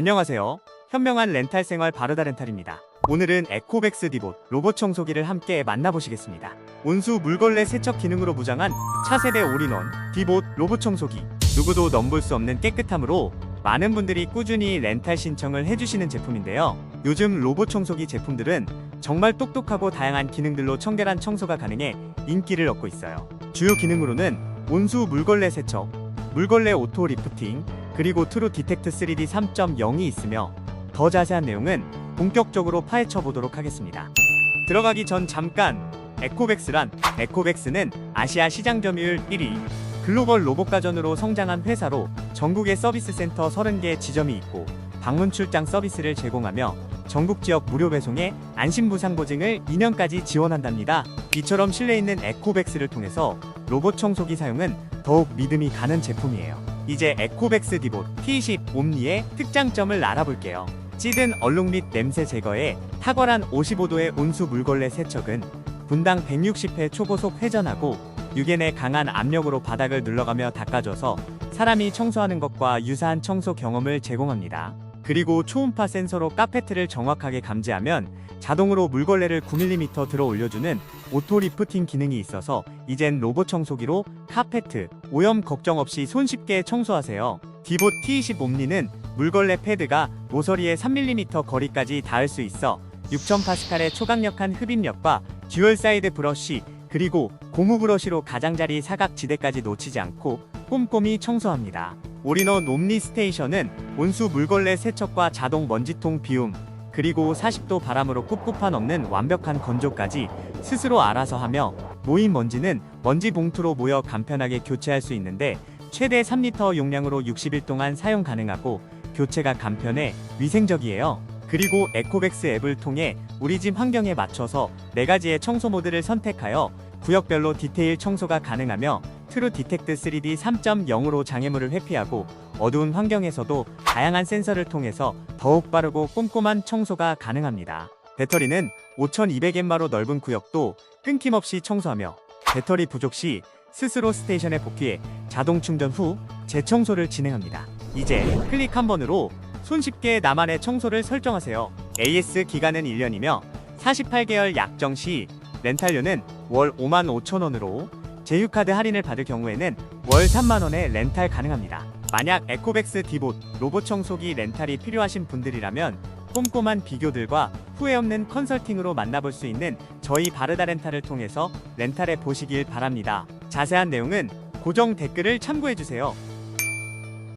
안녕하세요. 현명한 렌탈 생활 바르다 렌탈입니다. 오늘은 에코백스 디봇 로봇 청소기를 함께 만나보시겠습니다. 온수 물걸레 세척 기능으로 무장한 차세대 올인원 디봇 로봇 청소기. 누구도 넘볼 수 없는 깨끗함으로 많은 분들이 꾸준히 렌탈 신청을 해주시는 제품인데요. 요즘 로봇 청소기 제품들은 정말 똑똑하고 다양한 기능들로 청결한 청소가 가능해 인기를 얻고 있어요. 주요 기능으로는 온수 물걸레 세척, 물걸레 오토 리프팅, 그리고 트루 디텍트 3D 3.0이 있으며 더 자세한 내용은 본격적으로 파헤쳐 보도록 하겠습니다. 들어가기 전 잠깐 에코백스란 에코백스는 아시아 시장 점유율 1위 글로벌 로봇 가전으로 성장한 회사로 전국에 서비스 센터 30개 지점이 있고 방문 출장 서비스를 제공하며 전국 지역 무료 배송에 안심부상 보증을 2년까지 지원한답니다. 이처럼 신뢰 있는 에코백스를 통해서 로봇 청소기 사용은 더욱 믿음이 가는 제품이에요. 이제 에코백스 디봇 T10 옴니의 특장점을 알아볼게요. 찌든 얼룩 및 냄새 제거에 탁월한 55도의 온수 물걸레 세척은 분당 160회 초고속 회전하고 6엔의 강한 압력으로 바닥을 눌러가며 닦아줘서 사람이 청소하는 것과 유사한 청소 경험을 제공합니다. 그리고 초음파 센서로 카페트를 정확하게 감지하면 자동으로 물걸레를 9mm 들어 올려주는 오토 리프팅 기능이 있어서 이젠 로봇 청소기로 카페트, 오염 걱정 없이 손쉽게 청소하세요. 디봇 T20 옴니는 물걸레 패드가 모서리에 3mm 거리까지 닿을 수 있어 6000파스칼의 초강력한 흡입력과 듀얼 사이드 브러쉬 그리고 고무 브러쉬로 가장자리 사각 지대까지 놓치지 않고 꼼꼼히 청소합니다. 올인원 옴니 스테이션은 온수 물걸레 세척과 자동 먼지통 비움 그리고 40도 바람으로 꿉꿉한 없는 완벽한 건조까지 스스로 알아서 하며 모인 먼지는 먼지 봉투로 모여 간편하게 교체할 수 있는데 최대 3리터 용량으로 60일 동안 사용 가능하고 교체가 간편해 위생적이에요. 그리고 에코백스 앱을 통해 우리 집 환경에 맞춰서 4가지의 청소 모드를 선택하여 구역별로 디테일 청소가 가능하며 트루 디텍트 3D 3.0으로 장애물을 회피하고 어두운 환경에서도 다양한 센서를 통해서 더욱 빠르고 꼼꼼한 청소가 가능합니다. 배터리는 5200mAh로 넓은 구역도 끊김없이 청소하며 배터리 부족 시 스스로 스테이션에 복귀해 자동 충전 후 재청소를 진행합니다. 이제 클릭 한 번으로 손쉽게 나만의 청소를 설정하세요. AS 기간은 1년이며 48개월 약정 시 렌탈료는 월 5만 5천 원으로 제휴카드 할인을 받을 경우에는 월 3만 원에 렌탈 가능합니다. 만약 에코백스 디봇 로봇 청소기 렌탈이 필요하신 분들이라면 꼼꼼한 비교들과 후회 없는 컨설팅으로 만나볼 수 있는 저희 바르다 렌탈을 통해서 렌탈해 보시길 바랍니다. 자세한 내용은 고정 댓글을 참고해 주세요.